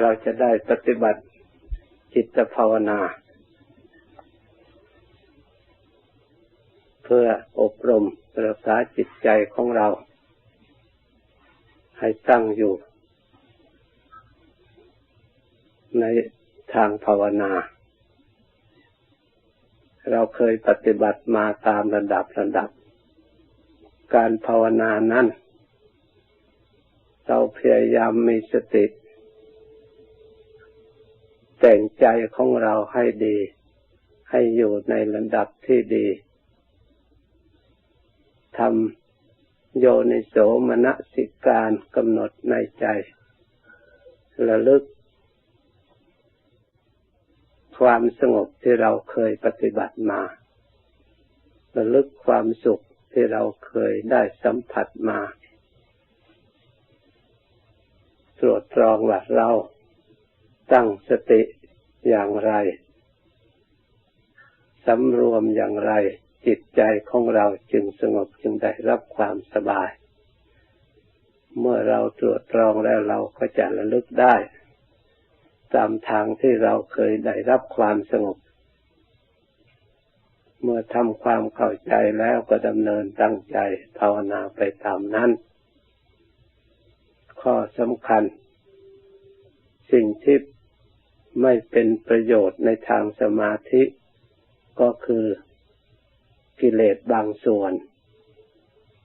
เราจะได้ปฏิบัติจิตภาวนา เพื่ออบรมรักษาจิตใจของเรา ให้ตั้งอยู่ ในทางภาวนา เราเคยปฏิบัติมาตามระดับระดับ การภาวนานั้น เราพยายามมีสติ แต่งใจของเราให้ดี ให้อยู่ในระดับที่ดีทำโยนิโสมนสิการกำหนดในใจ ระลึก ความสงบที่เราเคยปฏิบัติมา ระลึกความสุขที่เราเคยได้สัมผัสมา ตรวจตรองว่าเรา ตั้งสติอย่างไรสำรวมอย่างไร จิตใจของเราจึงสงบจึงได้รับความสบาย เมื่อเราตรวจตรองแล้วเราก็จะระลึกได้ ตามทางที่เราเคยได้รับความสงบ เมื่อทำความเข้าใจแล้วก็ดำเนินตั้งใจภาวนาไปตามนั้น ข้อสำคัญ สิ่งที่ ไม่เป็นประโยชน์ในทางสมาธิก็คือกิเลสบางส่วน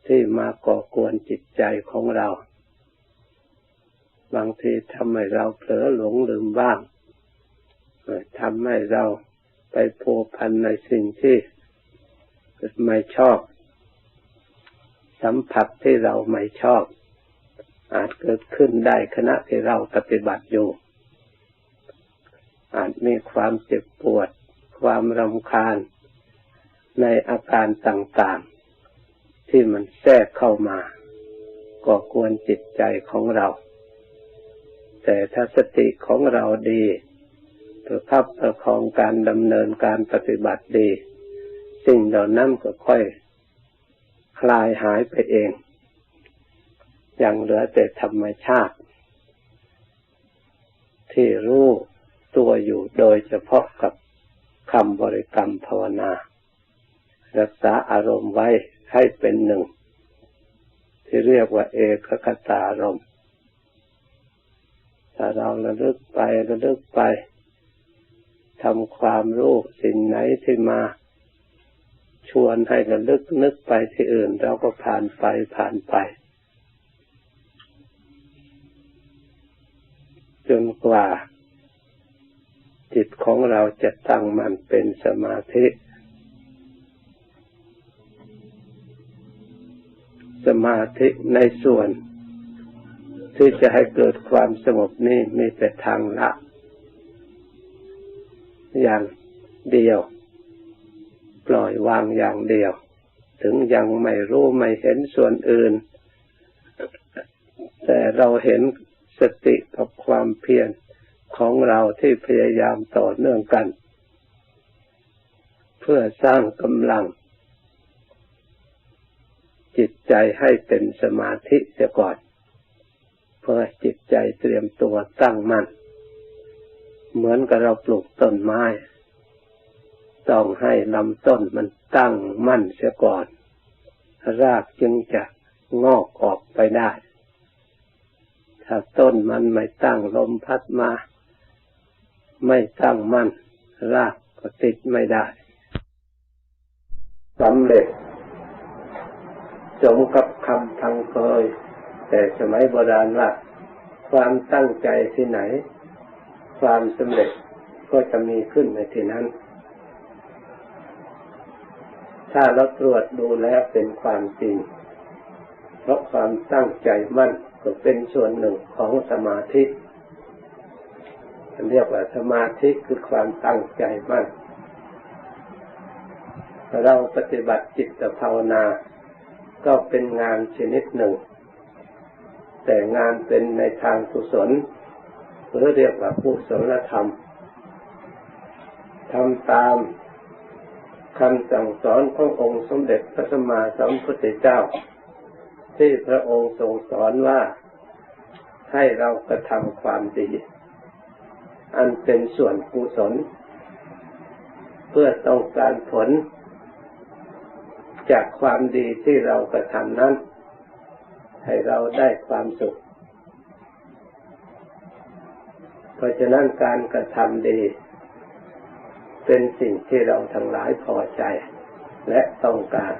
ที่มาก่อกวนจิตใจของเรา บางทีทำให้เราเผลอหลงลืมบ้างทำให้เราไปพัวพันในสิ่งที่ไม่ชอบ สัมผัสที่เราไม่ชอบ อาจเกิดขึ้นได้ขณะที่เราปฏิบัติอยู่ อาจมีความเจ็บปวด ความรำคาญในอาการต่างๆ ที่มันแทรกเข้ามาก่อกวนจิตใจของเรา แต่ถ้าสติของเราดีประคับประคองการดำเนินการปฏิบัติดี สิ่งเหล่านั้นก็ค่อย คลายหายไปเอง อย่างเหลือแต่ธรรมชาติ ที่รู้ ตัวอยู่โดยเฉพาะกับคำบริกรรมภาวนา รักษาอารมณ์ไว้ให้เป็นหนึ่ง ที่เรียกว่าเอกคตารมณ์ถ้าเราระลึกไประลึกไปทำความรู้สิ่งไหนที่มา ชวนให้ระลึกนึกไปที่อื่น เราก็ผ่านไปผ่านไปจนกว่า จิตของเราจะตั้งมันเป็นสมาธิ สมาธิในส่วนที่จะให้เกิดความสงบนี้มีแต่ทางละ อย่างเดียว ปล่อยวางอย่างเดียว ถึงยังไม่รู้ไม่เห็นส่วนอื่น แต่เราเห็นสติกับความเพียร ของเราที่พยายามต่อเนื่องกัน เพื่อสร้างกำลัง จิตใจให้เป็นสมาธิเสียก่อน เพื่อจิตใจเตรียมตัวตั้งมัน่นเหมือนกับเราปลูกต้นไม้ ต้องให้ลำต้นมันตั้งมั่นเสียก่อน รากจึงจะงอกออกไปได้ ถ้าต้นมันไม่ตั้งลมพัดมา ไม่ตั้งมั่นรากก็ติดไม่ได้สำเร็จ สมกับคำทังเคย แต่สมัยโบราณว่าความตั้งใจที่ไหน ความสำเร็จก็จะมีขึ้นในที่นั้น ถ้าเราตรวจดูแล้วเป็นความจริง เพราะความตั้งใจมั่นก็เป็นส่วนหนึ่งของสมาธิ เรียกว่าสมาธิคือความตั้งใจมั่นเราปฏิบัติจิตภาวนา ก็เป็นงานชนิดหนึ่ง แต่งานเป็นในทางกุศลหรือเรียกว่ากุศลธรรมทำตามคำสั่งสอนขององค์สมเด็จพระสัมมาสัมพุทธเจ้า ที่พระองค์ทรงสอนว่าให้เรากระทำความดี อันเป็นส่วนกุศล เพื่อต้องการผล จากความดีที่เรากระทำนั้น ให้เราได้ความสุข เพราะฉะนั้นการกระทำดี เป็นสิ่งที่เราทั้งหลายพอใจ และต้องการ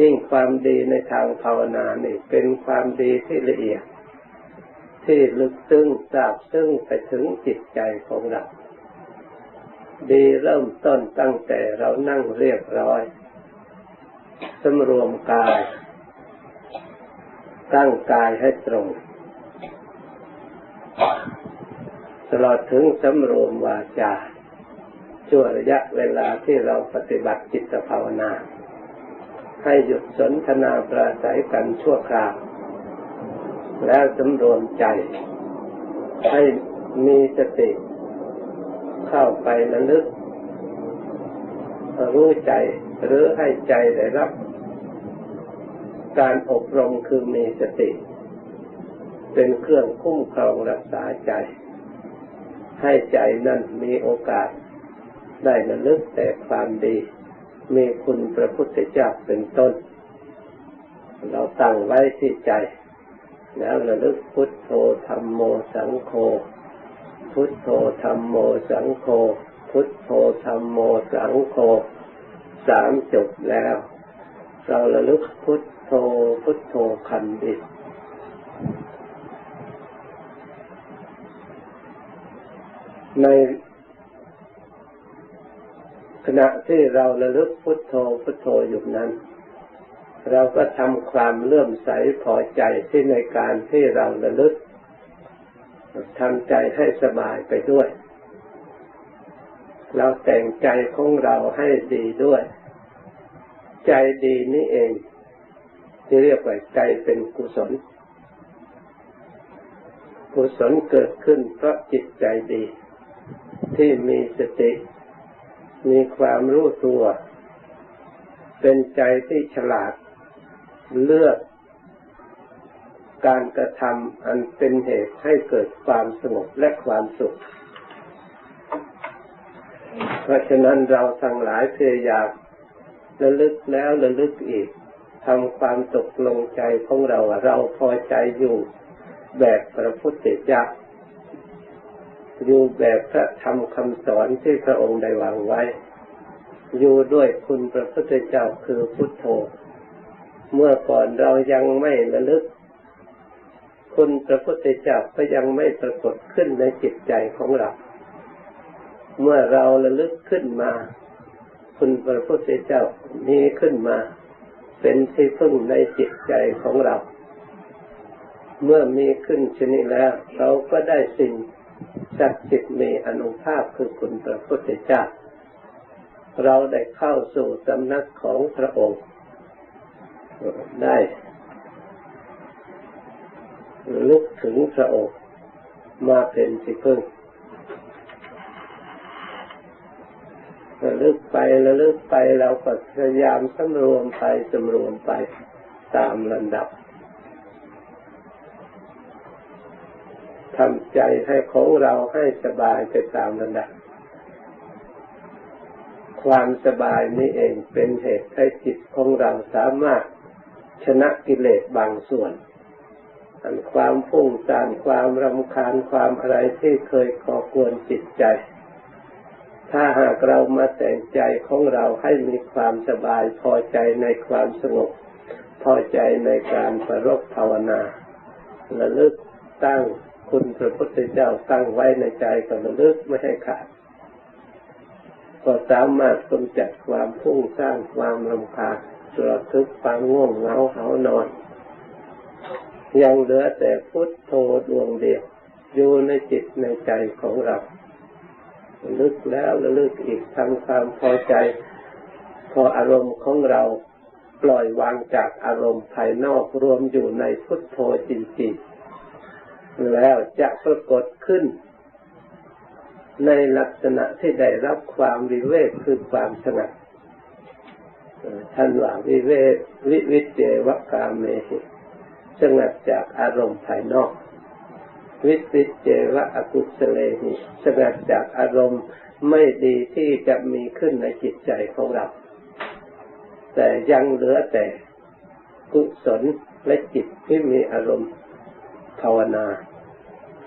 ยิ่งความดีในทางภาวนานี่เป็นความดีที่ละเอียด ที่ลึกซึ้งทราบซึ้งไปถึงจิตใจของเรา ดีเริ่มต้นตั้งแต่เรานั่งเรียบร้อยสำรวมกาย ตั้งกายให้ตรง ตลอดถึงสำรวมวาจาช่วระยะเวลาที่เราปฏิบัติจิตภาวนา ให้หยุดสนทนาปราศัยกันชั่วคราว แล้วสำรวมใจ ให้มีสติเข้าไประลึก รู้ใจหรือให้ใจได้รับ การอบรมคือมีสติ เป็นเครื่องคุ้มครองรักษาใจ ให้ใจนั้นมีโอกาส ได้ระลึกแต่ความดี มีคุณพระพุทธเจ้าเป็นต้น เราตั้งไว้ที่ใจ แล้วระลึกพุทโธธรรมโมสังโฆ พุทโธธรรมโมสังโฆ พุทโธธรรมโมสังโฆสามจบแล้ว เราระลึกพุทโธพุทโธคันดิในขณะที่เราระลึกพุทโธพุทโธอยู่นั้น เราก็ทำความเลื่อมใสพอใจที่ในการที่เราระลึกทำใจให้สบายไปด้วย เราแต่งใจของเราให้ดีด้วย ใจดีนี่เอง ที่เรียกว่าใจเป็นกุศล กุศลเกิดขึ้นเพราะจิตใจดี ที่มีสติ มีความรู้ตัว เป็นใจที่ฉลาด เลือกการกระทำอันเป็นเหตุให้เกิดความสงบและความสุข เพราะฉะนั้นเราทั้งหลายพยายามระลึกแล้วระลึกอีกทำความตกลงใจของเราเราพอใจอยู่แบบพระพุทธเจ้าอยู่แบบพระธรรมคำสอนที่พระองค์ได้วางไว้ อยู่ด้วยคุณพระพุทธเจ้าคือพุทโธ เมื่อก่อนเรายังไม่ระลึก คุณพระพุทธเจ้าก็ยังไม่ปรากฏขึ้นในจิตใจของเรา เมื่อเราระลึกขึ้นมา คุณพระพุทธเจ้ามีขึ้นมา เป็นที่พึ่งในจิตใจของเรา เมื่อมีขึ้นชนิดแล้ว เราก็ได้สิ่งศักดิ์สิทธิ์มีอนุภาพคือคุณพระพุทธเจ้า เราได้เข้าสู่สำนักของพระองค์ ได้ลุกถึงพระองค์มาเป็นสิพึ่งระลึกไประลึกไปเราก็พยายามสำรวมไปสำรวมไปตามลำดับทำใจให้ของเราให้สบายไปตามลำดับ ความสบายนี้เองเป็นเหตุให้จิตของเราสามารถ ชนะกิเลสบางส่วนอันความฟุ้งซ่านความรำคาญความอะไรที่เคยก่อกวนจิตใจ ถ้าหากเรามาแต่งใจของเราให้มีความสบายพอใจในความสงบ พอใจในการประรบภาวนาระลึกตั้งคุณพระพุทธเจ้าตั้งไว้ในใจก็ระลึกไม่ให้ขาดก็สามารถกำจัดความพุ่งสร้างความรำคาญ ระทึกความง่วงเหงาเหานอน ยังเหลือแต่พุทโธดวงเดียวอยู่ในจิตในใจของเราลึกแล้วระลึกอีกทำความพอใจ พออารมณ์ของเราปล่อยวางจากอารมณ์ภายนอกรวมอยู่ในพุทโธจริงๆแล้วจะปรากฏขึ้น ในลักษณะที่ได้รับความวิเวกคือความสงบ ท่านว่าวิเววิวิเจวกามเมหิสงัดจากอารมณ์ภายนอก วิติเจวะอกุศเลนิสงัดจากอารมณ์ไม่ดีที่จะมีขึ้นในจิตใจของเรา แต่ยังเหลือแต่กุศลและจิตที่มีอารมณ์ภาวนา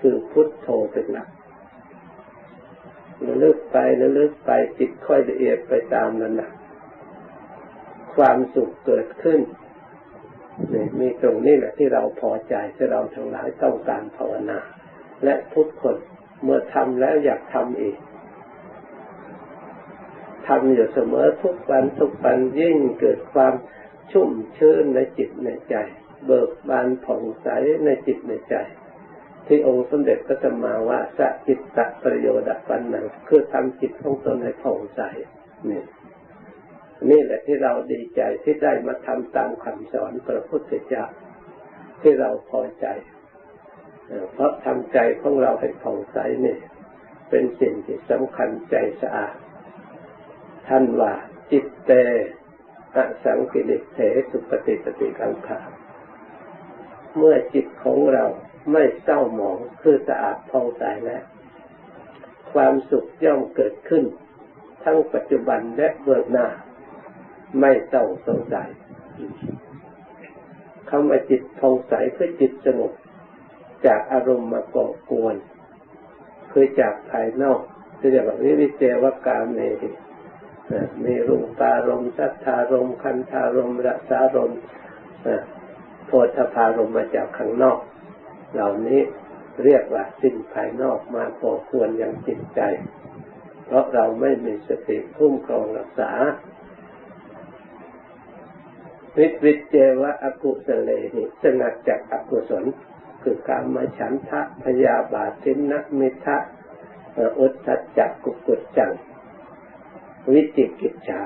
คือพุทโธเป็นหลักระลึกไประลึกไปจิตค่อยละเอียดไปตามนั้นนะ ความสุขเกิดขึ้นนี่มีตรงนี้แหละที่เราพอใจที่เราทั้งหลายต้องการภาวนา และทุกคนเมื่อทำแล้วอยากทำอีกทำอยู่เสมอทุกวันทุกวันยิ่งเกิดความชุ่มชื้นในจิตในใจ เบิกบานผ่องใสในจิตในใจ ที่องค์สมเด็จพระสัมมาว่าสจิตตะประโยชน์ปันนังคือทำจิตของตนให้ผ่องใสนี่ นี่แหละที่เราดีใจที่ได้มาทำตามคำสอนพระพุทธเจ้าที่เราพอใจ เพราะทำใจของเราให้ผ่องใสนี่ เป็นสิ่งที่สำคัญใจสะอาด ท่านว่าจิตเตอสังกิริเถสุปฏิปฏิกังขาเมื่อจิตของเราไม่เศร้าหมองคือสะอาดผ่องใสแล้วความสุขย่อมเกิดขึ้น ทั้งปัจจุบันและเบื้องหน้า ไม่ต้องสงสัยคำว่าจิตผ่องใสคือจิตสงบจากอารมณ์มาก่อกวนคือจากภายนอกที่เรียกว่าวิวิเจวกามเนหิมีรูปารมณ์สัทธารมณ์คันธารมณ์รสารมณ์โพธพารมณ์มาจากข้างนอก เหล่านี้เรียกว่าสิ่งภายนอกมาก่อควรยังจิตใจ เพราะเราไม่มีสติคุ้มครองรักษา วิวิเจวะอกุศเลนิสงัดจากอกุศลคือการมาฉันทะพยาบาทินมิทะอุทธัจจกุกุจจัง วิจิกิจฉา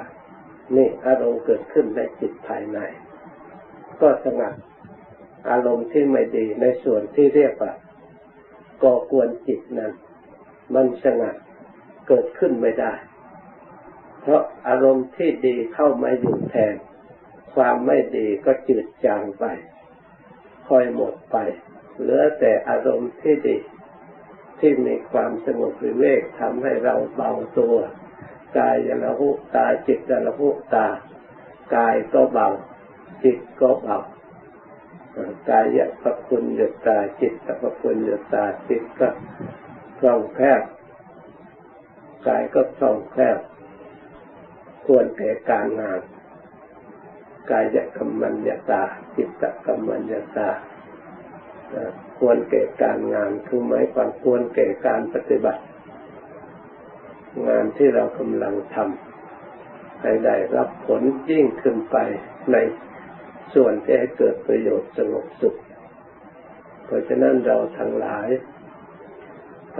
นี่อารมณ์เกิดขึ้นในจิตภายใน ก็สงัดอารมณ์ที่ไม่ดีในส่วนที่เรียกว่าก่อกวนจิตนั้น มันสงัดเกิดขึ้นไม่ได้ เพราะอารมณ์ที่ดีเข้ามาอยู่แทน ความไม่ดีก็จืดจางไปค่อยหมดไปเหลือแต่อารมณ์ที่ดี ที่มีความสงบวิเวกทำให้เราเบาตัวกายยละหุตาจิตยละหุตากายก็เบา จิตก็เบากายะพระคุณยตาจิตพระคุณยตาจิตก็คล่องแคล่วกายก็คล่องแคล่วควรแก่การงาน กายกรรมัญญาตา จิตกรรมัญญาตาควรแก่การงานคือหมายความควรแก่การปฏิบัติ งานที่เรากำลังทำให้ได้รับผลยิ่งขึ้นไปในส่วนที่ให้เกิดประโยชน์สงบสุข เพราะฉะนั้นเราทั้งหลาย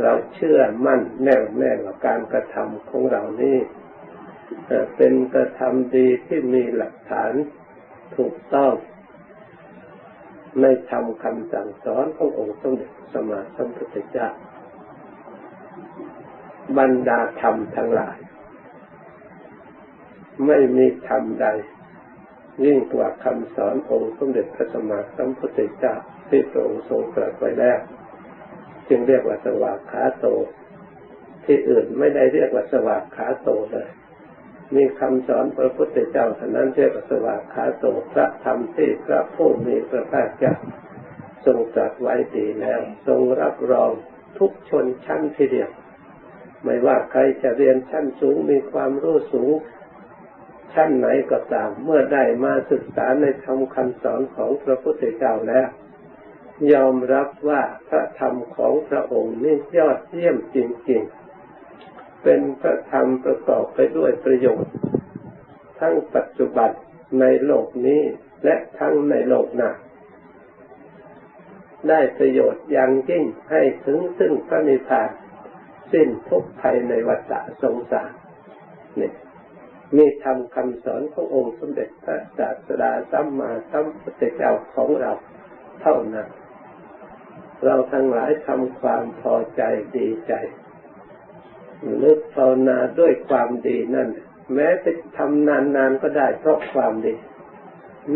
เราเชื่อมั่นแน่วแน่ว่าการกระทำของเรานี่ เป็นกระทำดีที่มีหลักฐานถูกต้องในธรรมคำสั่งสอนขององค์สมเด็จสมมาสัมพุทธเจ้าบรรดาธรรมทั้งหลาย ไม่มีธรรมใด ยิ่งกว่าคำสอนองค์สมเด็จพระสัมมาสัมพุทธเจ้าที่พระองค์ทรงตรัสไว้แล้ว จึงเรียกว่าสวากขาโต ที่อื่นไม่ได้เรียกว่าสวากขาโตเลย มีคำสอนพระพุทธเจ้าเท่านั้นเรียกว่าสวากขาโตพระธรรมที่พระผู้มีพระภาคเจ้าทรงตรัสไว้ดีแล้ว ทรงรับรองทุกชนชั้นทีเดียว ไม่ว่าใครจะเรียนชั้นสูงมีความรู้สูง ชั้นไหนก็ตาม เมื่อได้มาศึกษาในธรรมคำสอนของพระพุทธเจ้าแล้ว ยอมรับว่าพระธรรมของพระองค์นี่ยอดเยี่ยมจริงๆ เป็นพระธรรมประกอบไปด้วยประโยชน์ ทั้งปัจจุบันในโลกนี้และทั้งในโลกหน้าได้ประโยชน์อย่างยิ่งให้ถึงซึ่งพระนิพพานสิ้นทุกภัยในวัฏสงสารนี่มีทำคำสอนขององค์สมเด็จพระศาสดาสัมมาสัมพุทธเจ้าของเราเท่านั้น เราทั้งหลายทำความพอใจดีใจ ลึกภาวนาด้วยความดีนั่น แม้จะทำนานๆก็ได้เพราะความดี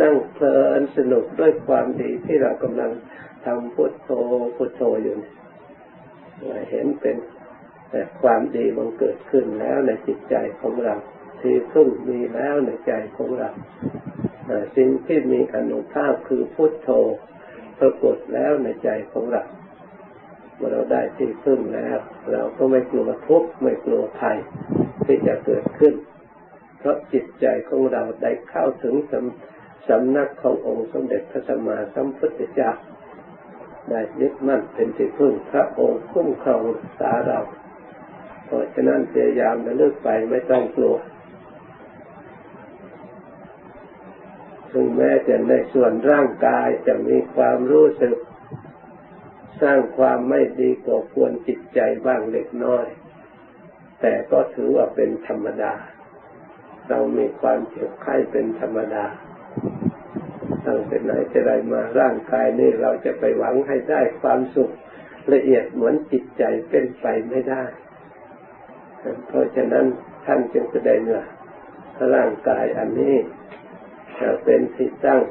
นั่งเพลินสนุกด้วยความดีที่เรากำลังทำพุทโธพุทโธอยู่เห็นเป็นแต่ความดีมันเกิดขึ้นแล้วในจิตใจของเราที่พึ่งมีแล้วในใจของเราสิ่งที่มีอนุภาพคือพุทโธปรากฏแล้วในใจของเรา มื่อเราได้ที่พึ่งแล้ว เราก็ไม่กลัวทุกข์ไม่กลัวภัยที่จะเกิดขึ้น เพราะจิตใจของเราได้เข้าถึงสำสำนักขององค์สมเด็จพระสัมมาสัมพุทธเจ้าได้ยึดมั่นเป็นที่พึ่งพระองค์คุ้มครองสาเรา เพราะฉะนั้นพยายามจะเลิกไปไม่ต้องกลัวถึงแม้จะในส่วนร่างกายจะมีความรู้สึก สร้างความไม่ดีก่อควรจิตใจบ้างเล็กน้อย แต่ก็ถือว่าเป็นธรรมดา เรามีความเจ็บไข้เป็นธรรมดาตั้งแต่ไหนจะได้มาร่างกายนี้เราจะไปหวังให้ได้ความสุขละเอียดเหมือนจิตใจเป็นไปไม่ได้ เพราะฉะนั้นท่านจึงแสดงว่าร่างกายอันนี้เป็นที่ตั้ง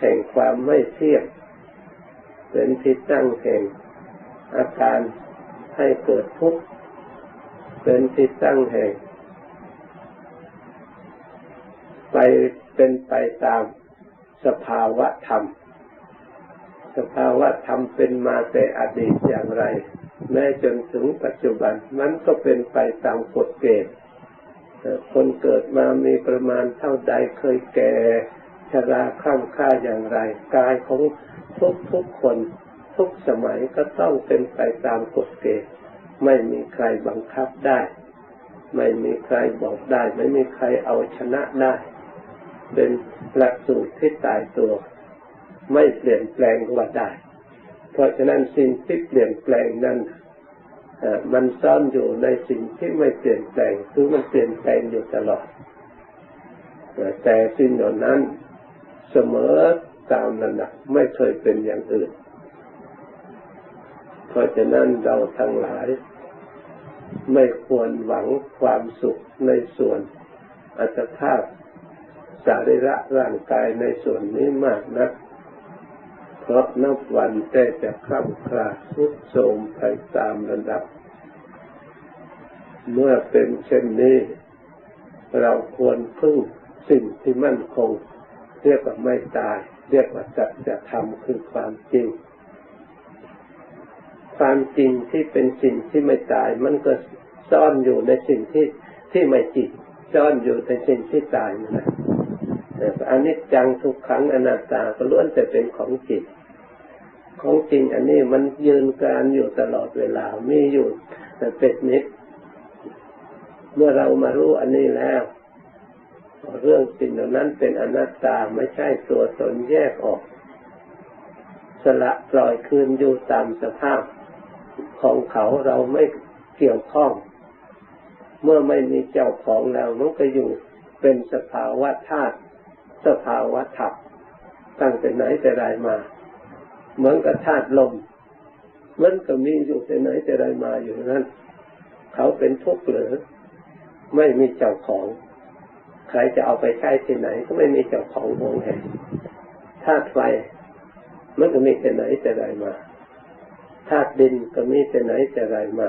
แห่งความไม่เที่ยง เป็นที่ตั้งแห่งอาการให้เกิดทุกข์เป็นที่ตั้งแห่งไปเป็นไปตามสภาวะธรรม สภาวะธรรมเป็นมาแต่อดีตอย่างไร แม้จนถึงปัจจุบันมันก็เป็นไปตามกฎเกณฑ์คนเกิดมามีประมาณเท่าใดเคยแก่ชราข้ามค่าอย่างไร กายของ ทุกทุกคนทุกสมัยก็ต้องเป็นไปตามกฎเกณฑ์ไม่มีใครบังคับได้ ไม่มีใครบอกได้ ไม่มีใครเอาชนะได้ เป็นหลักสูตรที่ตายตัว ไม่เปลี่ยนแปลงว่าได้ เพราะฉะนั้นสิ่งที่เปลี่ยนแปลงนั้นมันซ่อนอยู่ในสิ่งที่ไม่เปลี่ยนแปลงคือมันเปลี่ยนแปลงอยู่ตลอดแต่สิ่งเหล่านั้นเสมอ ตามระดับไม่เคยเป็นอย่างอื่น เพราะฉะนั้นเราทั้งหลาย ไม่ควรหวังความสุขในส่วนอัตภาพสาริระร่างกายในส่วนนี้มากนัก เพราะนับวันแต่จะคล่ำคลาสุดโทมไปตามระดับ เมื่อเป็นเช่นนี้ เราควรพึ่งสิ่งที่มั่นคง เรียกว่าไม่ตาย เรียกว่าจัจะทำคือความจริง ความจริงที่เป็นสิ่งที่ไม่ตาย มันก็ซ่อนอยู่ในสิ่งที่ที่ไม่จริงซ่อนอยู่ในสิ่งที่ตายนั่นแหละอันนี้จังทุกครั้งอนัตตาก็ล้วนแต่เป็นของจริงของจริงอันนี้มันยืนการอยู่ตลอดเวลามีอยู่แต่เป็นนิด เมื่อเรามารู้อันนี้แล้ว เรื่องสิ่งเหล่านั้นเป็นอนัตตาไม่ใช่ตัวตนแยกออก สละปล่อยคืนอยู่ตามสภาพของเขาเราไม่เกี่ยวข้อง เมื่อไม่มีเจ้าของแล้วมันก็อยู่เป็นสภาวะธาตุสภาวะธรรมตั้งแต่ไหนแต่ไรมา เหมือนกับธาตุลมมันก็มีอยู่แต่ไหนแต่ไรมาอยู่นั้น เขาเป็นทุกข์หรือไม่มีเจ้าของ ใครจะเอาไปใช้ที่ไหน ก็ไม่มีเจ้าของวงแห่งธาตุไฟมันก็มีแต่ไหนแต่ไรมาธาตุดินก็มีแต่ไหนแต่ไรมา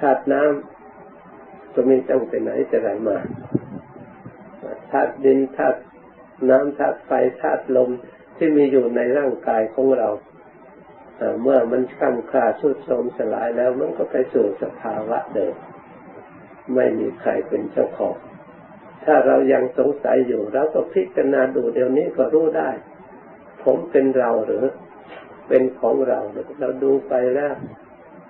ธาตุน้ำก็มีตั้งแต่ไหนแต่ไรมาธาตุดินธาตุน้ำธาตุไฟธาตุลมที่มีอยู่ในร่างกายของเราเมื่อมันคำคลาสุดโทมสลายแล้วมันก็ไปสู่สภาวะเดิมไม่มีใครเป็นเจ้าของ ถ้าเรายังสงสัยอยู่เราก็พิจารณาดูเดี๋ยวนี้ก็รู้ได้ ผมเป็นเราหรือ เป็นของเราหรือเราดูไปแล้ว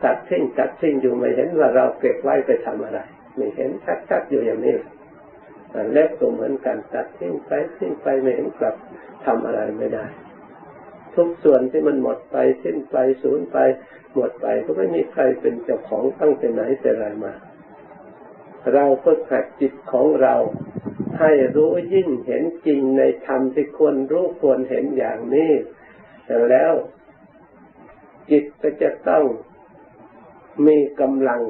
ตัดทิ้งตัดทิ้งอยู่ไม่เห็นว่าเราเก็บไว้ไปทำอะไรไม่เห็นชัดๆอยู่อย่างนี้เล็บก็เหมือนกันตัดทิ้งไปทิ้งไปไม่เห็นกลับทำอะไรไม่ได้ ทุกส่วนที่มันหมดไปสิ้นไปสูญไปหมดไปก็ไม่มีใครเป็นเจ้าของตั้งแต่ไหนแต่ไรมา เราก็ขัดจิตของเรา ให้รู้ยิ่งเห็นจริงในธรรมที่ควรรู้ควรเห็นอย่างนี้แล้ว จิตก็จะต้องมีกำลัง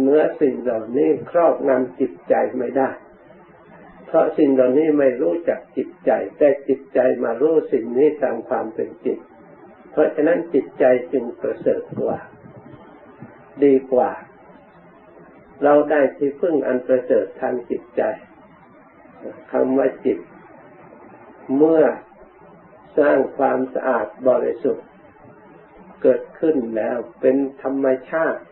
เนื้อสิ่งเหล่านี้ครอบงำจิตใจไม่ได้ เพราะสิ่งเหล่านี้ไม่รู้จักจิตใจ แต่จิตใจมารู้สิ่งนี้ตามความเป็นจริงเพราะฉะนั้นจิตใจจึงประเสริฐกว่า ดีกว่า เราได้ที่พึ่งอันประเสริฐทางจิตใจคำว่าจิต เมื่อสร้างความสะอาดบริสุทธิ์ เกิดขึ้นแล้วเป็นธรรมชาติ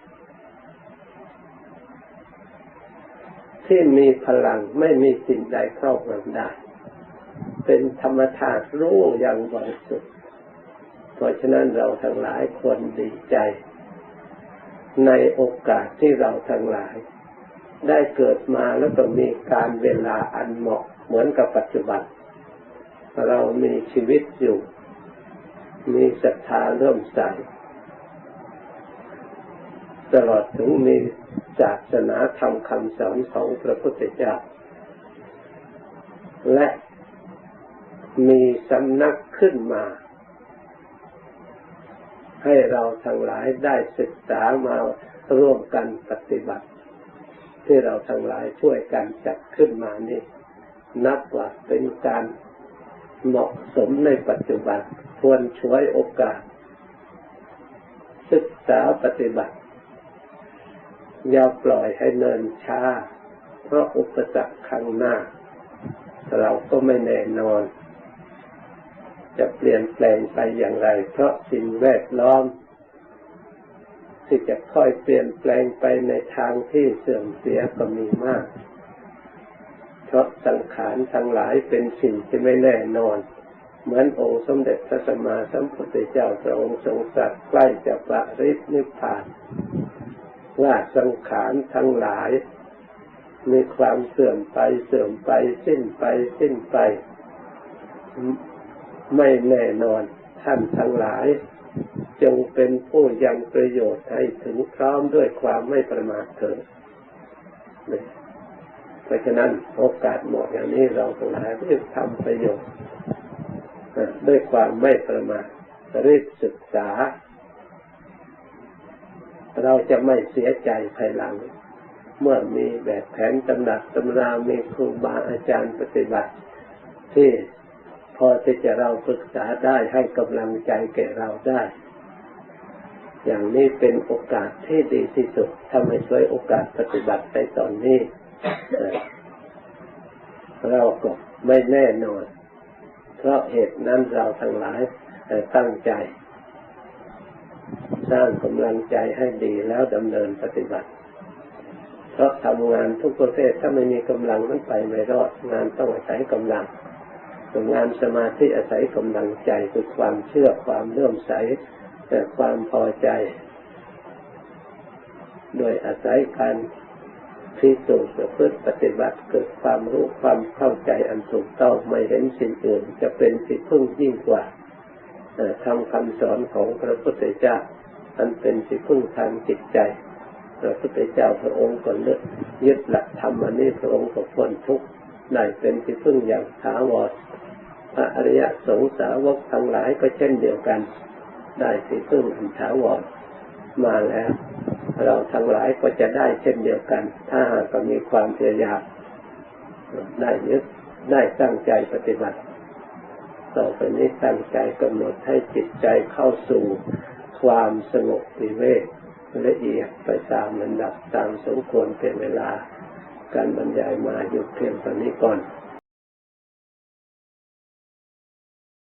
ที่มีพลังไม่มีสิ่งใดครอบงำได้ เป็นธรรมชาติรู้อย่างบริสุทธิ์ เพราะฉะนั้นเราทั้งหลายควรดีใจ ในโอกาสที่เราทั้งหลาย ได้เกิดมาแล้วก็มีการเวลาอันเหมาะเหมือนกับปัจจุบัน เรามีชีวิตอยู่ มีศรัทธาเริ่มใสตลอดถึงมีศาสนาธรรมคำสอนของพระพุทธเจ้า และมีสำนักขึ้นมา ให้เราทั้งหลายได้ศึกษามาร่วมกันปฏิบัติ ที่เราทั้งหลายช่วยกันจัดขึ้นมานี่ นับว่าเป็นการเหมาะสมในปัจจุบันควรช่วยโอกาส ศึกษาปฏิบัติ อย่าปล่อยให้เนินช้า เพราะอุปสรรคข้างหน้า เราก็ไม่แน่นอน จะเปลี่ยนแปลงไปอย่างไร เพราะสิ่งแวดล้อม ที่จะค่อยเปลี่ยนแปลงไปในทางที่เสื่อมเสียก็มีมาก เพราะสังขารทั้งหลายเป็นสิ่งที่ไม่แน่นอน เหมือนองค์สมเด็จพระสัมมาสัมพุทธเจ้าพระองค์ทรงสัตว์ใกล้จะปรินิพพาน ว่าสังขารทั้งหลายมีความเสื่อมไปเสื่อมไปสิ้นไปสิ้นไป ไม่แน่นอนท่านทั้งหลาย จงเป็นผู้ยังประโยชน์ให้ถึงพร้อมด้วยความไม่ประมาทเถิดราะฉะนั้นโอกาสเหมาะอย่างนี้เราทั้งหลายรีบทำประโยชน์ด้วยความไม่ประมาทรีบศึกษา เราจะไม่เสียใจภายหลัง เมื่อมีแบบแผนตำหนักตำรามีครูบาอาจารย์ปฏิบัติ ที่ พอที่จะเราศึกษาได้ให้กำลังใจแก่เราได้ อย่างนี้เป็นโอกาสที่ดีที่สุดทำให้ช่วยโอกาสปฏิบัติในตอนนี้ เราก็ไม่แน่นอน เพราะเหตุนั้นเราทั้งหลายตั้งใจสร้างกำลังใจให้ดีแล้วดำเนินปฏิบัติ เพราะทำงานทุกประเภทถ้าไม่มีกำลังมันไปไม่รอด งานต้องอาศัยกำลัง งานสมาธิอาศัยกำลังใจคือความเชื่อความเลื่อมใสแต่ความพอใจ โดยอาศัยการพิสูจน์ประพฤติปฏิบัติเกิดความรู้ความเข้าใจอันถูกต้องไม่เห็นสิ่งอื่น จะเป็นสิ่งพึ่งยิ่งกว่าทำคำสอนของพระพุทธเจ้าอันเป็นสิ่งพึ่งทางจิตใจพระพุทธเจ้าพระองค์ก็เลือกยึดหลักธรรมอันนี้พระองค์ก็พ้นทุกข์ ได้เป็นสิ่งพึ่งอย่างถาวรพระอริยสงสาวกทั้งหลายก็เช่นเดียวกัน ได้สิ่งพึ่งอันถาวรมาแล้ว เราทั้งหลายก็จะได้เช่นเดียวกัน ถ้าหากมีความพยายามได้ยึดได้ตั้งใจปฏิบัติ ต่อไปนี้ตั้งใจกำหนดให้จิตใจเข้าสู่ความสงบวิเวกละเอียดไปตามลำดับตามสมควรเป็นเวลา การบรรยายมาหยุดเพียงตอนนี้ก่อน